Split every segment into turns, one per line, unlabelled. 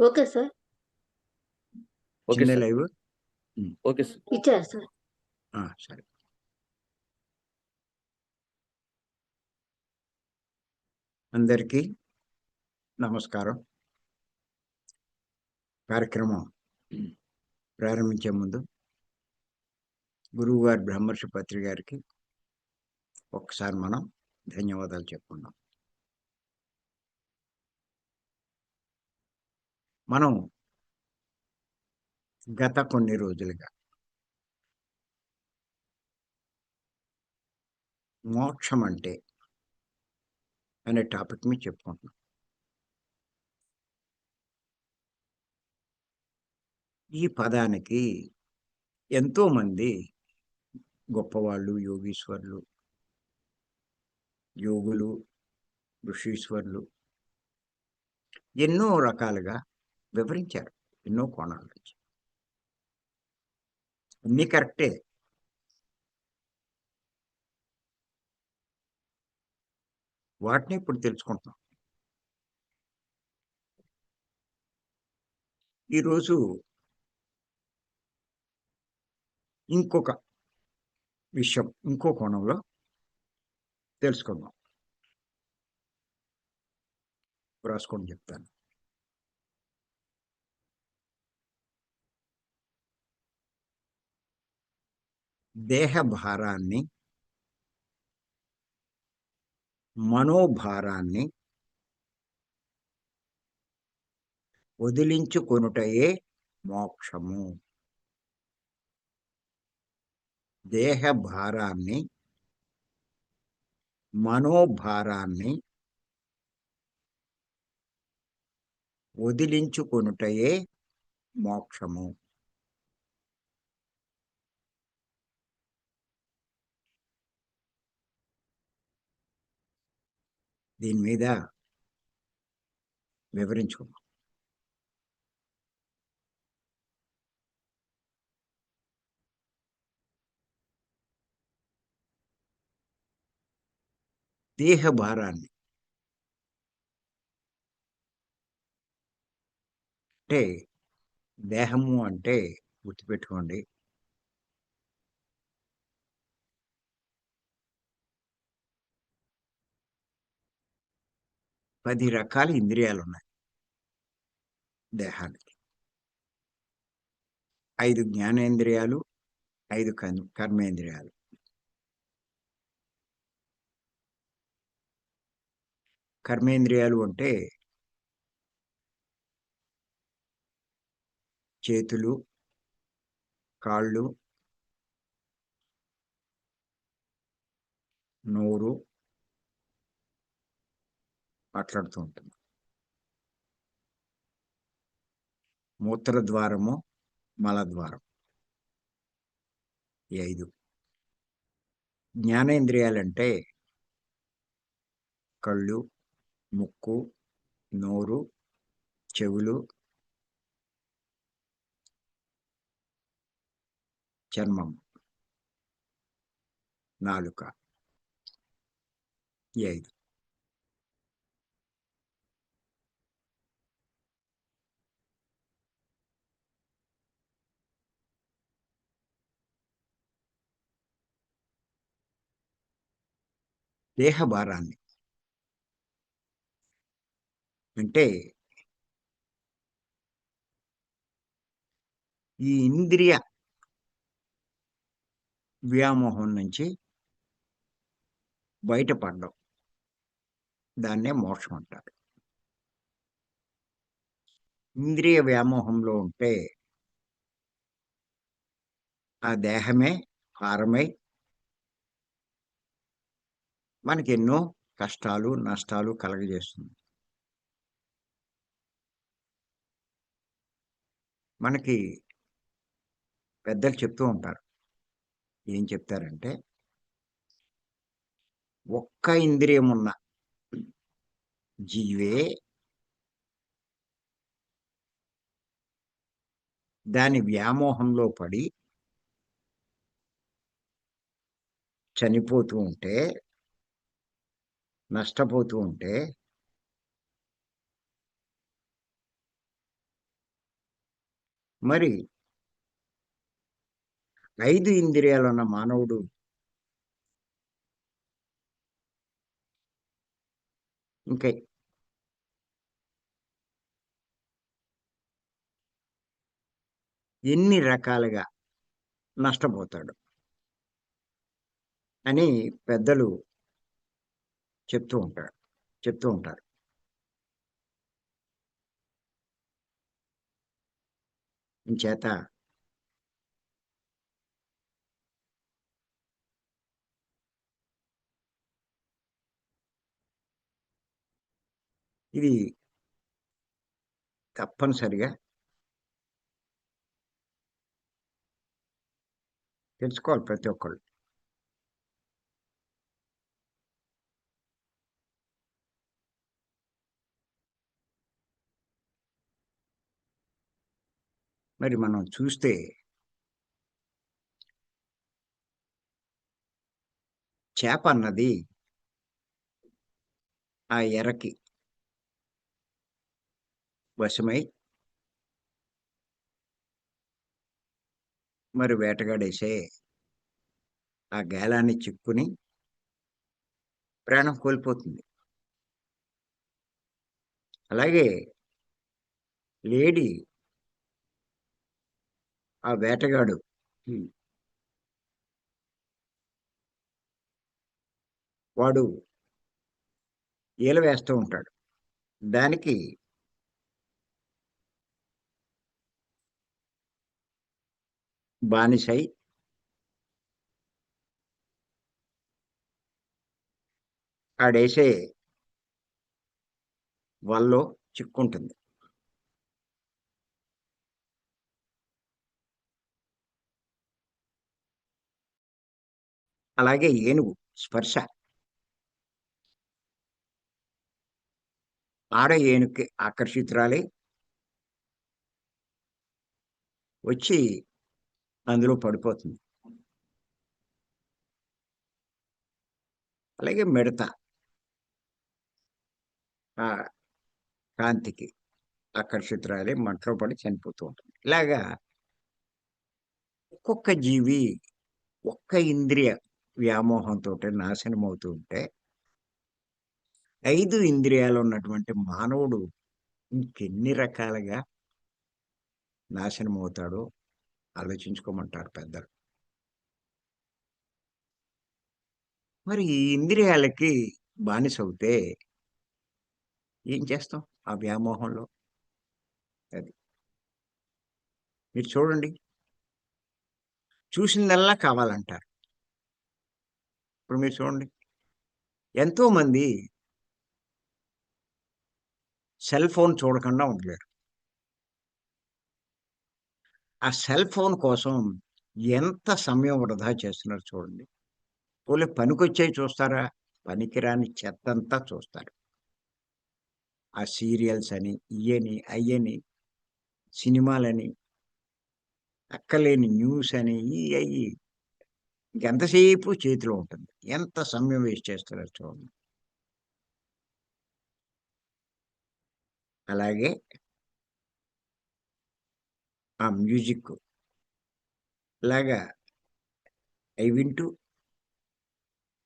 Okay sir.
Okay
చిన్న live.
Okay sir.
ఇచ్చారు sir?
ఆ, సరే. అందరికీ నమస్కారం. కార్యక్రమం ప్రారంభించే ముందు గురువు గారి బ్రహ్మర్షి పత్రి గారికి ఒక్కసారి మనం ధన్యవాదాలు చెప్పుకుందాం. మనం గత కొన్ని రోజులుగా మోక్షం అంటే అనే టాపిక్ మీద చెప్పుకుంటున్నాం. ఈ పదానికి ఎంతోమంది గొప్పవాళ్ళు యోగీశ్వరులు యోగులు ఋషీశ్వరులు ఎన్నో రకాలుగా వివరించారు. ఎన్నో కోణాల నుంచి. అన్నీ కరెక్టే. వాటిని ఇప్పుడు తెలుసుకుంటున్నాం. ఈరోజు ఇంకొక విషయం ఇంకో కోణంలో తెలుసుకుందాం. రాసుకొని చెప్తాను. దేహ భారాన్ని మనోభారాన్ని వదిలించుకొనుటయే మోక్షము. దేహ భారాన్ని మనోభారాన్ని వదిలించుకొనుటయే మోక్షము. దీని మీద వివరించుకుందాం. దేహ భారాన్ని అంటే దేహము అంటే గుర్తుపెట్టుకోండి. పది రకాల ఇంద్రియాలు ఉన్నాయి దేహానికి. ఐదు జ్ఞానేంద్రియాలు ఐదు కర్మేంద్రియాలు. కర్మేంద్రియాలు అంటే చేతులు కాళ్ళు నోరు మాట్లాడుతూ ఉంటుంది మూత్ర ద్వారము మలద్వారం. ఈ ఐదు. జ్ఞానేంద్రియాలంటే కళ్ళు ముక్కు నోరు చెవులు చర్మం నాలుక. ఈ ఐదు. దేహ భారాన్ని అంటే ఈ ఇంద్రియ వ్యామోహం నుంచి బయటపడడం. దాన్నే మోక్షం అంటారు. ఇంద్రియ వ్యామోహంలో ఉంటే ఆ దేహమే హారమై మనకి ఎన్నో కష్టాలు నష్టాలు కలగజేస్తుంది. మనకి పెద్దలు చెప్తూ ఉంటారు. ఏం చెప్తారంటే ఒక్క ఇంద్రియం ఉన్న జీవే దాని వ్యామోహంలో పడి చనిపోతూ ఉంటే నష్టపోతూ ఉంటే మరి ఐదు ఇంద్రియాలున్న మానవుడు ఇంకా. ఎన్ని రకాలుగా నష్టపోతాడు అని పెద్దలు చెప్తూ ఉంటారు. చెప్తూ ఉంటారు. చేత ఇది తప్పనిసరిగా తెలుసుకోవాలి ప్రతి ఒక్కళ్ళు. మరి మనం చూస్తే చేప అన్నది ఆ ఎరకి వశమై మరి వేటగాడేసే ఆ గాలాన్ని చిక్కుని ప్రాణం కోల్పోతుంది. అలాగే లేడీ ఆ వేటగాడు. వాడు ఈల వేస్తూ ఉంటాడు. దానికి బానిసై ఆడేసే వల్లో చిక్కుంటుంది. అలాగే ఏనుగు స్పర్శ. ఆడ ఏనుగుకి ఆకర్షితురాలై వచ్చి అందులో పడిపోతుంది. అలాగే మిడత ఆ కాంతికి ఆకర్షితురాలే మంటలో పడి చనిపోతూ ఉంటుంది. ఇలాగా ఒక్కొక్క జీవి ఒక్క ఇంద్రియ వ్యామోహంతో నాశనం అవుతూ ఉంటే ఐదు ఇంద్రియాలు ఉన్నటువంటి మానవుడు ఇంకెన్ని రకాలుగా నాశనం అవుతాడో ఆలోచించుకోమంటారు పెద్దలు. మరి ఈ ఇంద్రియాలకి బానిసవుతే ఏం చేస్తాం ఆ వ్యామోహంలో? అది మీరు చూడండి. చూసిందల్లా కావాలంటారు. ఇప్పుడు మీరు చూడండి. ఎంతోమంది సెల్ ఫోన్ చూడకుండా ఉండలేరు. ఆ సెల్ ఫోన్ కోసం ఎంత సమయం వృధా చేస్తున్నారు చూడండి. పోలే పనికొచ్చేవి చూస్తారా? పనికిరాని చెత్తంతా చూస్తారు. ఆ సీరియల్స్ అని ఇయని అయ్యని సినిమాలని అక్కలేని న్యూస్ అని ఈ అయ్యి ఇంకెంతసేపు చేతిలో ఉంటుంది? ఎంత సమయం వేస్ట్ చేస్తారో చూడండి అలాగే ఆ మ్యూజిక్ లాగా అవి వింటూ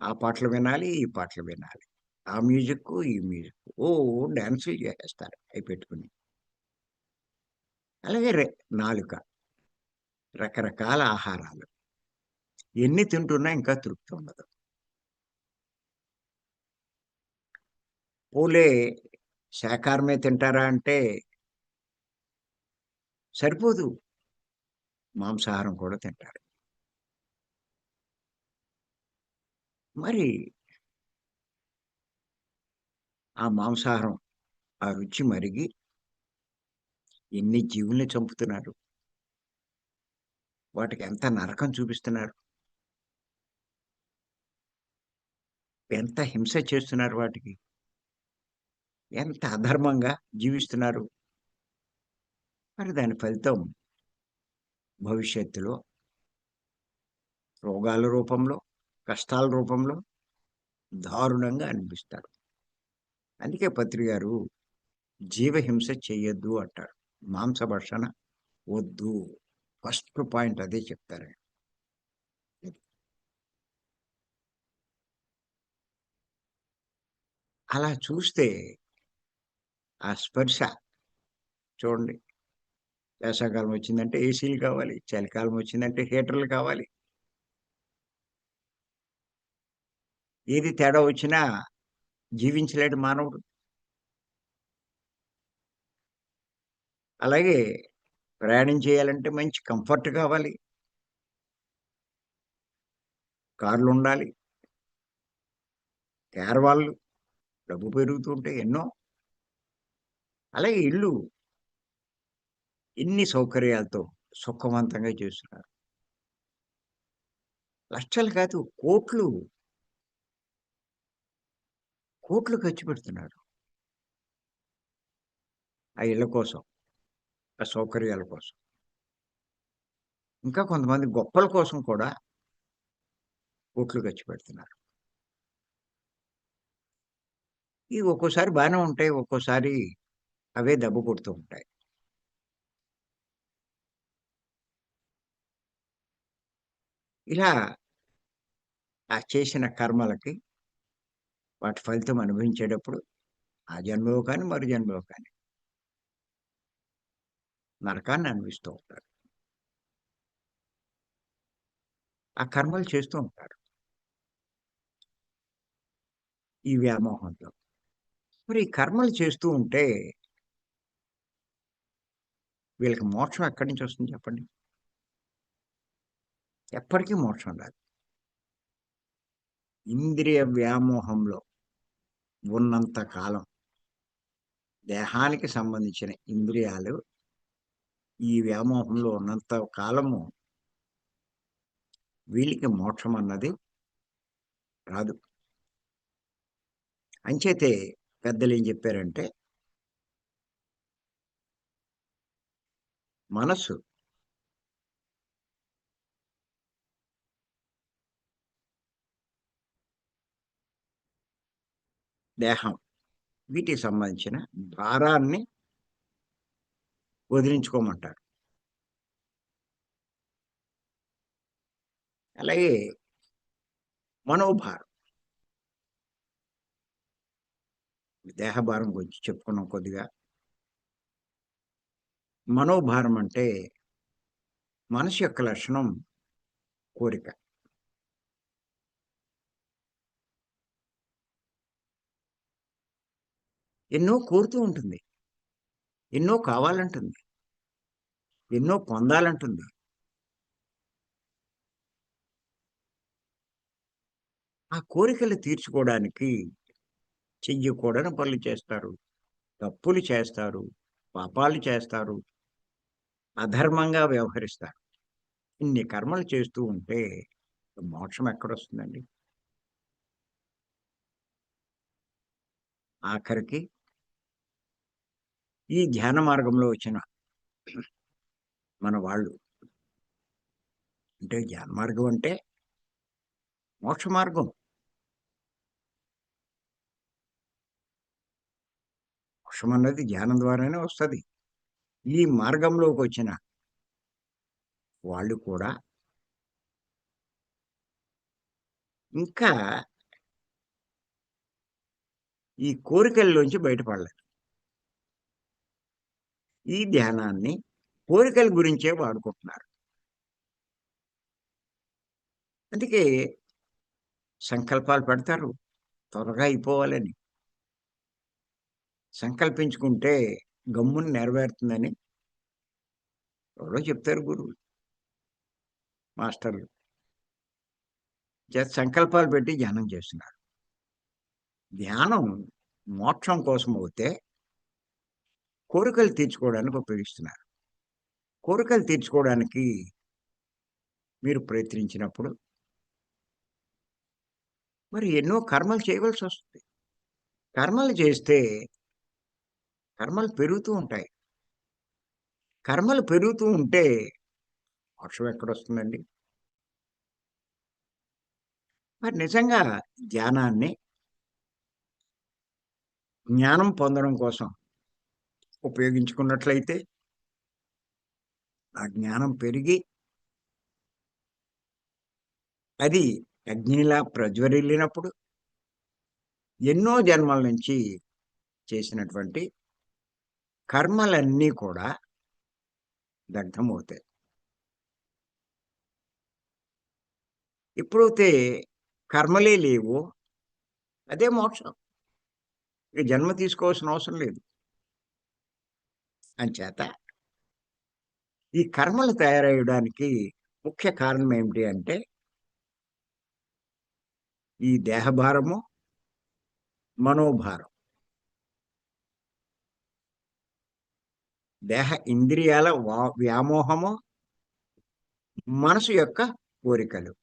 ఆ పాటలు వినాలి ఈ పాటలు వినాలి. ఆ మ్యూజిక్ ఈ మ్యూజిక్. ఓ డ్యాన్సులు చేస్తారు అవి పెట్టుకుని. అలాగే రె నాలుక. రకరకాల ఆహారాలు. ఎన్ని తింటున్నా ఇంకా తృప్తి ఉండదు. పోలే శాకాహారమే తింటారా అంటే సరిపోదు. మాంసాహారం కూడా తింటారు. మరి ఆ మాంసాహారం ఆ రుచి మరిగి ఎన్ని జీవుల్ని చంపుతున్నారు? వాటికి ఎంత నరకం చూపిస్తున్నారు? ఎంత హింస చేస్తున్నారు వాటికి? ఎంత అధర్మంగా జీవిస్తున్నారు? మరి దాని ఫలితం భవిష్యత్తులో రోగాల రూపంలో కష్టాల రూపంలో దారుణంగా అనిపిస్తారు. అందుకే పత్రి గారు జీవహింస చేయొద్దు అంటారు. మాంసభర్షణ వద్దు. ఫస్ట్ పాయింట్ అదే చెప్తారు అలా చూస్తే ఆ స్పర్శ చూడండి. వేసవకాలం వచ్చిందంటే ఏసీలు కావాలి చలికాలం వచ్చిందంటే హీటర్లు కావాలి. ఏది తేడా వచ్చినా జీవించలేడు మానవుడు. అలాగే ప్రయాణం చేయాలంటే మంచి కంఫర్ట్ కావాలి. కార్లు ఉండాలి. కేరవాళ్ళు డబ్బు పెరుగుతుంటే ఎన్నో అలాగే ఇల్లు ఎన్ని సౌకర్యాలతో సుఖవంతంగా చేస్తున్నారు. లక్షలు కాదు కోట్లు. కోట్లు ఖర్చు పెడుతున్నారు. ఆ ఇళ్ళ కోసం ఆ సౌకర్యాల కోసం. ఇంకా కొంతమంది గొప్పల కోసం కూడా కోట్లు ఖర్చు పెడుతున్నారు. ఇవి ఒక్కోసారి బాగానే ఉంటాయి ఒక్కోసారి అవే దెబ్బ కొడుతూ ఉంటాయి. ఇలా ఆ చేసిన కర్మలకి వాటి ఫలితం అనుభవించేటప్పుడు ఆ జన్మలో కానీ మరు జన్మలో కానీ నరకాన్ని అనిపిస్తూ ఉంటారు. ఆ కర్మలు చేస్తూ ఉంటారు. ఈ వ్యామోహంతో మరి కర్మలు చేస్తూ ఉంటే వీళ్ళకి మోక్షం ఎక్కడి నుంచి వస్తుంది చెప్పండి? ఎప్పటికీ మోక్షం రాదు. ఇంద్రియ వ్యామోహంలో ఉన్నంత కాలం దేహానికి సంబంధించిన ఇంద్రియాలు ఈ వ్యామోహంలో ఉన్నంత కాలము వీళ్ళకి మోక్షం అన్నది రాదు. అంచేతే పెద్దలు ఏం చెప్పారంటే మనసు దేహం వీటికి సంబంధించిన భారాన్ని వదిలించుకోమంటారు. అలాగే మనోభారం దేహభారం గురించి చెప్పుకున్నాం కొద్దిగా. మనోభారం అంటే మనసు యొక్క లక్షణం కోరిక. ఎన్నో కోరుతూ ఉంటుంది. ఎన్నో కావాలంటుంది. ఎన్నో పొందాలంటుంది. ఆ కోరికలు తీర్చుకోవడానికి చెయ్యకూడని పనులు చేస్తారు. తప్పులు చేస్తారు. పాపాలు చేస్తారు. అధర్మంగా వ్యవహరిస్తారు. ఇన్ని కర్మలు చేస్తూ ఉంటే మోక్షం ఎక్కడొస్తుందండి? ఆఖరికి ఈ ధ్యాన మార్గంలో వచ్చిన మన వాళ్ళు. అంటే ధ్యాన మార్గం అంటే మోక్ష మార్గం. మోక్షం అన్నది ధ్యానం ద్వారానే వస్తుంది. ఈ మార్గంలోకి వచ్చిన వాళ్ళు కూడా ఇంకా ఈ కోరికల్లోంచి బయటపడలేదు ఈ ధ్యానాన్ని కోరికల గురించే వాడుకుంటున్నారు. అందుకే సంకల్పాలు పెడతారు. త్వరగా అయిపోవాలని. సంకల్పించుకుంటే గమ్ముని నెరవేరుతుందని ఎవరో చెప్తారు గురువు మాస్టర్లు. జస్ట్ సంకల్పాలు పెట్టి ధ్యానం చేస్తున్నారు. ధ్యానం మోక్షం కోసం అవుతే కోరికలు తీర్చుకోవడానికి ఉపయోగిస్తున్నారు. కోరికలు తీర్చుకోవడానికి మీరు ప్రయత్నించినప్పుడు మరి ఎన్నో కర్మలు చేయవలసి వస్తుంది. కర్మలు చేస్తే కర్మలు పెరుగుతూ ఉంటాయి. కర్మలు పెరుగుతూ ఉంటే మోక్షం ఎక్కడొస్తుందండి? మరి నిజంగా ధ్యానాన్ని జ్ఞానం పొందడం కోసం ఉపయోగించుకున్నట్లయితే ఆ జ్ఞానం పెరిగి అది అగ్నిలా ప్రజ్వరిల్లినప్పుడు ఎన్నో జన్మల నుంచి చేసినటువంటి కర్మలన్నీ కూడా దగ్ధమవుతాయి ఎప్పుడైతే కర్మలే లేవో అదే మోక్షం. ఇక జన్మ తీసుకోవాల్సిన అవసరం లేదు. అంచేత ఈ కర్మలు తయారయ్యడానికి ముఖ్య కారణం ఏమిటి అంటే ఈ దేహభారము మనోభారం. దేహ ఇంద్రియాల వా- వ్యామోహము మనసు యొక్క కోరికలు.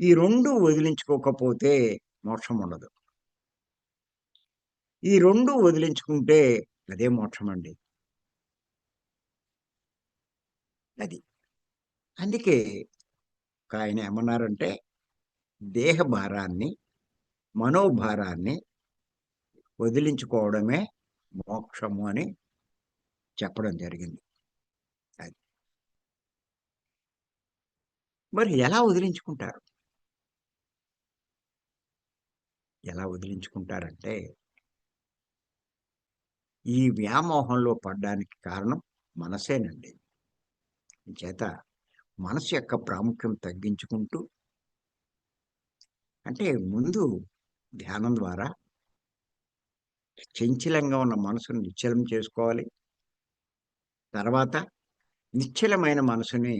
ఈ రెండు వదిలించుకోకపోతే మోక్షం ఉండదు. ఈ రెండు వదిలించుకుంటే అదే మోక్షం అండి. అది. అందుకే ఒక ఆయన ఏమన్నారంటే దేహ భారాన్ని మనోభారాన్ని వదిలించుకోవడమే మోక్షము అని చెప్పడం జరిగింది. అది. మరి ఎలా వదిలించుకుంటారు? ఎలా వదిలించుకుంటారంటే ఈ వ్యామోహంలో పడ్డానికి కారణం మనసేనండి. చేత మనసు యొక్క ప్రాముఖ్యం తగ్గించుకుంటూ అంటే ముందు ధ్యానం ద్వారా చంచలంగా ఉన్న మనసును నిశ్చలం చేసుకోవాలి. తర్వాత నిశ్చలమైన మనసుని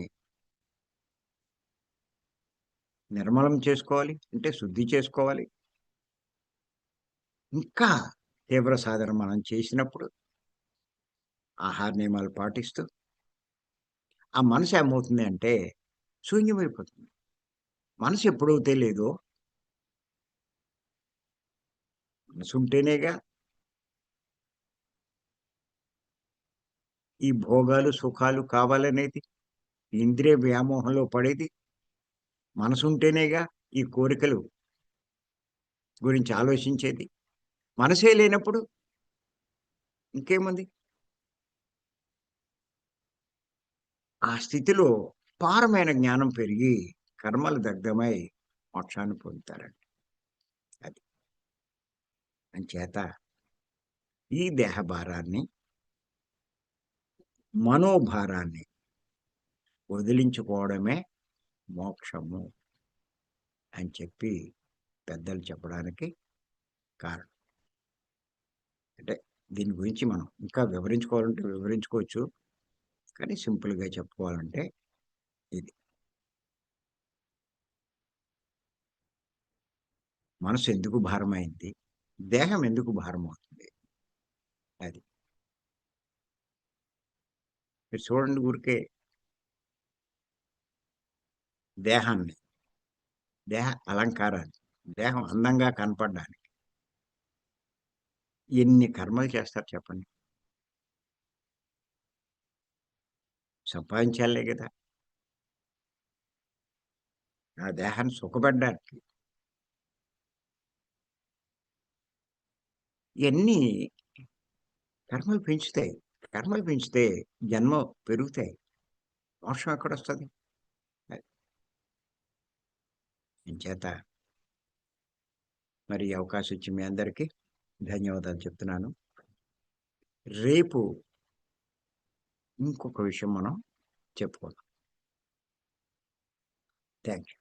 నిర్మలం చేసుకోవాలి అంటే శుద్ధి చేసుకోవాలి. ఇంకా తీవ్ర సాధన మనం చేసినప్పుడు ఆహార నియమాలు పాటిస్తూ ఆ మనసు ఏమవుతుంది అంటే శూన్యమైపోతుంది. మనసు ఎప్పుడైతే లేదో మనసు ఉంటేనేగా ఈ భోగాలు సుఖాలు కావాలనేది ఇంద్రియ వ్యామోహంలో పడేది. మనసుంటేనేగా ఈ కోరికలు గురించి ఆలోచించేది. మనసే లేనప్పుడు ఇంకేముంది? ఆ స్థితిలో పారమైన జ్ఞానం పెరిగి కర్మలు దగ్ధమై మోక్షాన్ని పొందుతారండి అది. అంచేత ఈ దేహ భారాన్ని మనోభారాన్ని వదిలించుకోవడమే మోక్షము అని చెప్పి పెద్దలు చెప్పడానికి కారణం. అంటే దీని గురించి మనం ఇంకా వివరించుకోవాలంటే వివరించుకోవచ్చు. కానీ సింపుల్గా చెప్పుకోవాలంటే ఇది. మనసు ఎందుకు భారమైంది? దేహం ఎందుకు భారం అవుతుంది అది. మీరు చూడండి ఊరికే దేహాన్ని దేహ అలంకారాన్ని దేహం అందంగా కనపడడానికి ఎన్ని కర్మలు చేస్తారు చెప్పండి? సంపాదించాలే కదా. ఆ దేహాన్ని సుఖపడ్డానికి ఇవన్నీ కర్మలు పెంచుతాయి? కర్మలు పెంచితే జన్మ పెరుగుతాయి. మోక్షం ఎక్కడొస్తుంది? చేత? మరి అవకాశం ఇచ్చి మీ అందరికీ ధన్యవాదాలు చెప్తున్నాను. రేపు ఇంకొక విషయం మనం చెప్పుకుందాం. Thank you